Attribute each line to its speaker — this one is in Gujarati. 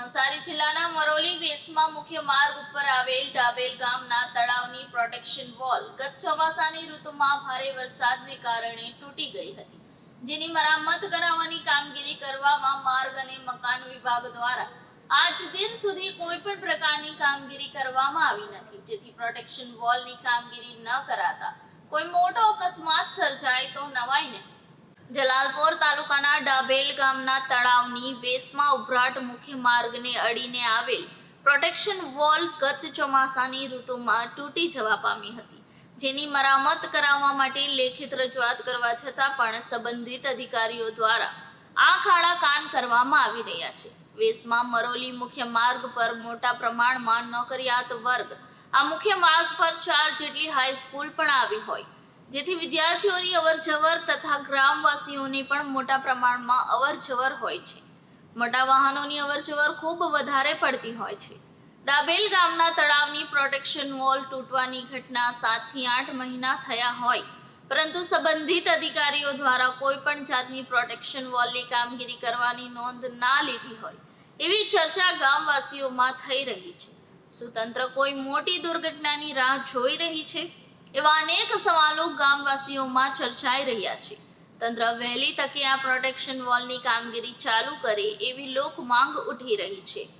Speaker 1: નવસારી જિલ્લાના મરોલી વેસમાં મુખ્ય માર્ગ ઉપર આવેલ ડાબેલ ગામના તળાવની પ્રોટેક્શન વોલ ગત ચોમાસાની ઋતુમાં ભારે વરસાદને કારણે તૂટી ગઈ હતી, જેની મરામત કરાવવાની કામગીરી કરવામાં માર્ગ અને મકાન વિભાગ દ્વારા આજ દિન સુધી કોઈ પણ પ્રકારની કામગીરી કરવામાં આવી નથી, જેથી પ્રોટેક્શન વોલની કામગીરી ન કરાતા કોઈ મોટો અકસ્માત સર્જાય તો નવાય નહીં જલાલપોર તાલુકાના ડાબેલ ગામના તળાવની વેસમાં ઉભરાટ મુખ્ય માર્ગને અડીને આવેલ પ્રોટેક્શન વોલ ગત ચોમાસાની ઋતુમાં તૂટી જવા પામી હતી. જેની મરામત કરાવવા માટે લેખિત રજૂઆત કરવા છતાં પણ સંબંધિત અધિકારીઓ દ્વારા આ ખાડા કાન કરવામાં આવી રહ્યા છે. વેસમાં મરોલી મુખ્ય માર્ગ પર મોટા પ્રમાણમાં નોકરિયાત વર્ગ. આ મુખ્ય માર્ગ પર ચાર જેટલી હાઈસ્કૂલ પણ આવી હોય. જેથી વિદ્યાર્થીઓની અવરજવર તથા ગ્રામવાસીઓની પણ મોટા પ્રમાણમાં અવરજવર હોય છે. મોટા વાહનોની અવરજવર ખૂબ વધારે પડતી હોય છે. ડાબેલ ગામના તળાવની પ્રોટેક્શન વોલ તૂટવાની ઘટના સાતથી આઠ મહિના થયા હોય. પરંતુ સંબંધિત અધિકારીઓ દ્વારા કોઈ પણ જાતની પ્રોટેક્શન વોલની કામગીરી કરવાની નોંધ ના લીધી હોય એવી ચર્ચા ગામવાસીઓમાં થઈ રહી છે. શું તંત્ર કોઈ મોટી દુર્ઘટનાની રાહ જોઈ રહી છે? એવા અનેક સવાલો ગામવાસીઓમાં ચર્ચાઈ રહ્યા છે. તંત્ર વહેલી તકે આ પ્રોટેક્શન વોલની કામગીરી ચાલુ કરે એવી લોક માંગ ઉઠી રહી છે.